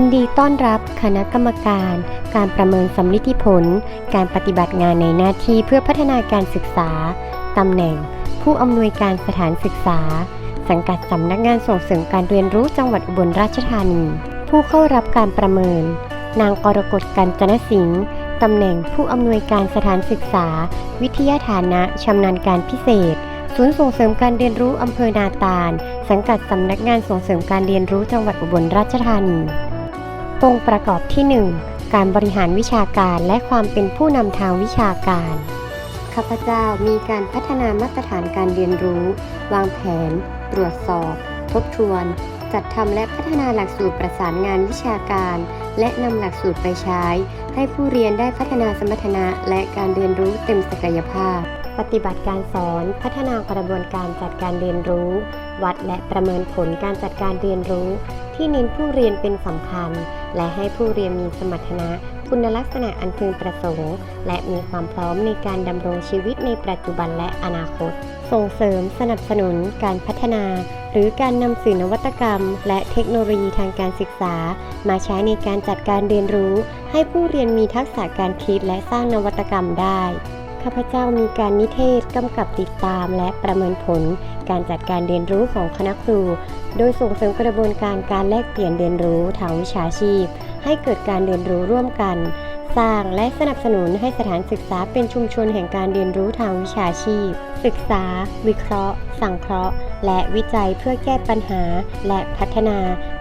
ยินดีต้อนรับคณะกรรมการ การประเมินสำลิดผล การปฏิบัติงานในหน้าที่เพื่อพัฒนาการศึกษา ตำแหน่ง ผู้อำนวยการสถานศึกษา สังกัดสำนักงานส่งเสริมการเรียนรู้จังหวัดอุบลราชธานี ผู้เข้ารับการประเมิน นางกรกฎกันจนสิงห์ตำแหน่งผู้อำนวยการสถานศึกษา วิทยาฐานะชำนาญการพิเศษ ศูนย์ส่งเสริมการเรียนรู้อำเภอนาตาล สังกัดสำนักงานส่งเสริมการเรียนรู้จังหวัดอุบลราชธานี องค์ประกอบที่ 1 การบริหารวิชาการและความเป็นผู้นำทางวิชาการ ข้าพเจ้ามีการพัฒนามาตรฐานการเรียนรู้ วางแผน ตรวจสอบ ทบทวน จัดทำและพัฒนาหลักสูตรประสานงานวิชาการ และนำหลักสูตรไปใช้ ให้ผู้เรียนได้พัฒนาสมรรถนะและการเรียนรู้เต็มศักยภาพ ปฏิบัติการสอน พัฒนากระบวนการจัดการเรียนรู้ วัดและประเมินผลการจัดการเรียนรู้ ที่เน้นผู้เรียนเป็นสำคัญ และให้ผู้เรียนมีสมรรถนะคุณลักษณะอันพึงประสงค์ และมีความพร้อมในการดำรงชีวิตในปัจจุบันและอนาคต ส่งเสริมสนับสนุนการพัฒนา หรือการนำสื่อนวัตกรรม และเทคโนโลยีทางการศึกษา มาใช้ในการจัดการเรียนรู้ ให้ผู้เรียนมีทักษะการคิดและสร้างนวัตกรรมได้ ข้าพเจ้ามีการนิเทศกำกับติดตามและประเมินผล การจัดการเรียนรู้ของคณะครู โดยส่งเสริมกระบวนการการแลกเปลี่ยนเรียนรู้ทางวิชาชีพ ให้เกิดการเรียนรู้ร่วมกัน สร้างและสนับสนุนให้สถานศึกษาเป็นชุมชนแห่งการเรียนรู้ทางวิชาชีพ ศึกษา วิเคราะห์ สังเคราะห์ และวิจัยเพื่อแก้ปัญหา และพัฒนา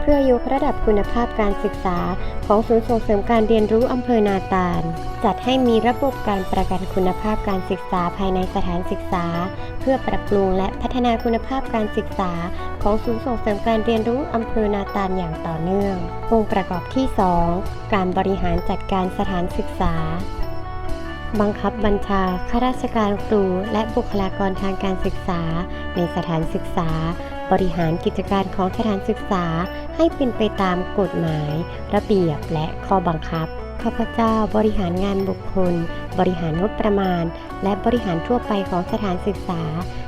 พื่อยกระดับคุณภาพการศึกษา ของศูนย์ส่งเสริมการเรียนรู้อำเภอนาตาล จัดให้มีระบบการประกันคุณภาพการศึกษาภายในสถานศึกษา เพื่อปรับปรุงและพัฒนาคุณภาพการศึกษา ของศูนย์ส่งเสริมการเรียนรู้อำเภอนาตาลอย่างต่อเนื่อง องค์ประกอบที่ 2 การบริหารจัดการสถานศึกษาบังคับบัญชาข้าราชการครู และบุคลากรทางการศึกษา ในสถานศึกษา บริหารกิจการของสถานศึกษาให้เป็นไปตามกฎหมาย ระเบียบและข้อบังคับข้าพเจ้าบริหารงานบุคคล บริหารงบประมาณ และบริหารทั่วไปของสถานศึกษา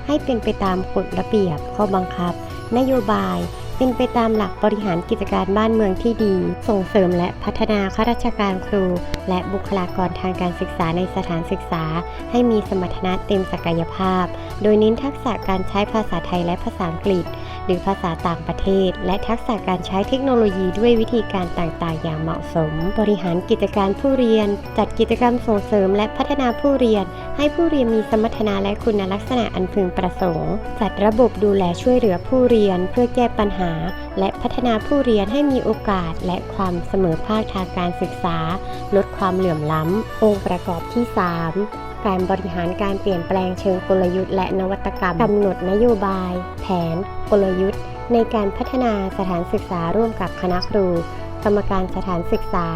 ให้เป็นไปตามกฎระเบียบข้อบังคับ นโยบาย เป็นไปตามหลักบริหารกิจการบ้านเมืองที่ดี ส่งเสริมและพัฒนาข้าราชการครู และบุคลากรทางการศึกษาในสถานศึกษา ให้มีสมรรถนะเต็มศักยภาพ โดยเน้นทักษะการใช้ภาษาไทยและภาษาอังกฤษ หรือภาษาต่างประเทศ และทักษะการใช้เทคโนโลยีด้วยวิธีการต่างๆ อย่างเหมาะสม บริหารกิจการผู้เรียน จัดกิจกรรมส่งเสริมและพัฒนาผู้เรียน ให้ผู้เรียนมีสมรรถนะและคุณลักษณะอันพึงประสงค์ จัดระบบดูแลช่วยเหลือผู้เรียน เพื่อแก้ปัญหา และพัฒนาผู้เรียนให้มีโอกาสและความเสมอภาคทางการศึกษา ลดความเหลื่อมล้ำ องค์ประกอบที่ 3 การบริหารการเปลี่ยนแปลงเชิงกลยุทธ์และนวัตกรรมกำหนดนโยบาย แผน กลยุทธ์ ในการพัฒนาสถานศึกษาร่วมกับคณะครู กรรมการสถานศึกษา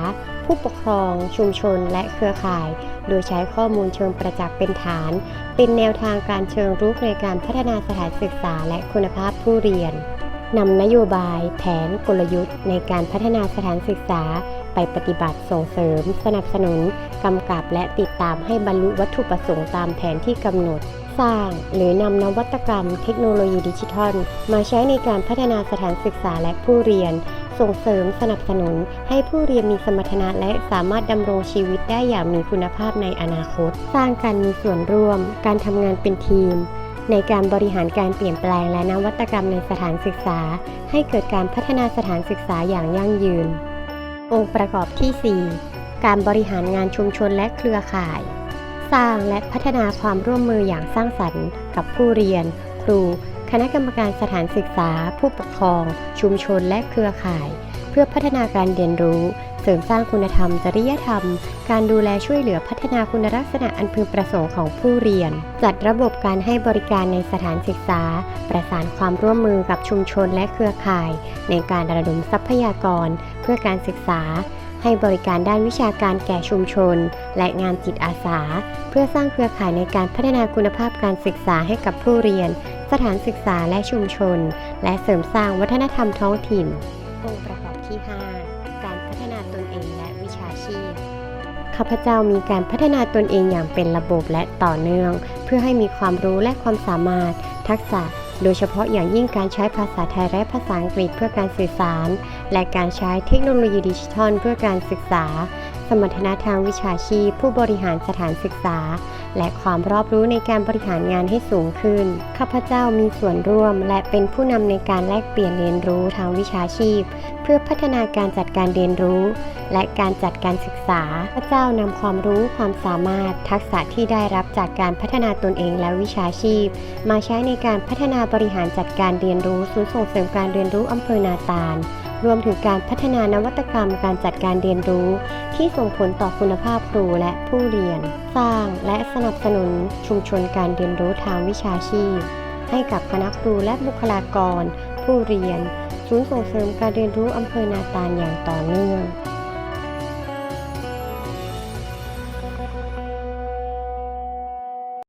ผู้ปกครอง ชุมชน และเครือข่าย โดยใช้ข้อมูลเชิงประจักษ์เป็นฐาน เป็นแนวทางการเชิงรุกในการพัฒนาสถานศึกษาและคุณภาพผู้เรียนนำนโยบาย แผนกลยุทธ์ ในการพัฒนาสถานศึกษา ไปปฏิบัติส่งเสริม สนับสนุน กำกับและติดตามให้บรรลุวัตถุประสงค์ตามแผนที่กำหนด สร้างหรือนำนวัตกรรมเทคโนโลยีดิจิทัล มาใช้ในการพัฒนาสถานศึกษาและผู้เรียน ส่งเสริมสนับสนุน ให้ผู้เรียนมีสมรรถนะและสามารถดำรงชีวิตได้อย่างมีคุณภาพในอนาคต สร้างการมีส่วนร่วม การทำงานเป็นทีมในการบริหารการเปลี่ยนแปลงและนวัตกรรมในสถานศึกษา ให้เกิดการพัฒนาสถานศึกษาอย่างยั่งยืน องค์ประกอบที่ 4 การบริหารงานชุมชนและเครือข่าย สร้างและพัฒนาความร่วมมืออย่างสร้างสรรค์ กับผู้เรียน ครู คณะกรรมการสถานศึกษา ผู้ปกครอง ชุมชนและเครือข่าย เพื่อพัฒนาการเรียนรู้ เสริมสร้างคุณธรรม จริยธรรม การดูแลช่วยเหลือพัฒนาคุณลักษณะอันพึงประสงค์ของผู้เรียน จัดระบบการให้บริการในสถานศึกษา ประสานความร่วมมือกับชุมชนและเครือข่าย ในการระดมทรัพยากร เพื่อการศึกษาให้บริการด้านวิชาการแก่ชุมชน และงานจิตอาสา เพื่อสร้างเครือข่ายในการพัฒนาคุณภาพการศึกษาให้กับผู้เรียน สถานศึกษาและชุมชน และเสริมสร้างวัฒนธรรมท้องถิ่น ที่ 5 การพัฒนาตนเองและวิชาชีพ ข้าพเจ้ามีการพัฒนาตนเองอย่างเป็นระบบและต่อเนื่อง เพื่อให้มีความรู้และความสามารถ ทักษะ โดยเฉพาะอย่างยิ่งการใช้ภาษาไทยและภาษาอังกฤษเพื่อการสื่อสาร และการใช้เทคโนโลยีดิจิทัลเพื่อการศึกษา สมรรถนะทางวิชาชีพ ผู้บริหารสถานศึกษา และความรอบรู้ในการบริหารงานให้สูงขึ้น ข้าพเจ้ามีส่วนร่วม และเป็นผู้นำในการแลกเปลี่ยนเรียนรู้ทางวิชาชีพ เพื่อพัฒนาการจัดการเรียนรู้ และการจัดการศึกษา ข้าพเจ้านำความรู้ความสามารถ ทักษะที่ได้รับจากการพัฒนาตนเองและวิชาชีพ มาใช้ในการพัฒนาบริหารจัดการเรียนรู้ศูนย์ส่งเสริมการเรียนรู้อำเภอนาตาล รวมถึงการพัฒนานวัตกรรมการจัดการเรียนรู้ ที่ส่งผลต่อคุณภาพครูและผู้เรียน สร้างและสนับสนุนชุมชนการเรียนรู้ทางวิชาชีพ ให้กับคณะครูและบุคลากร ผู้เรียน ศูนย์ส่งเสริมการเรียนรู้อำเภอนาตาลอย่างต่อเนื่อง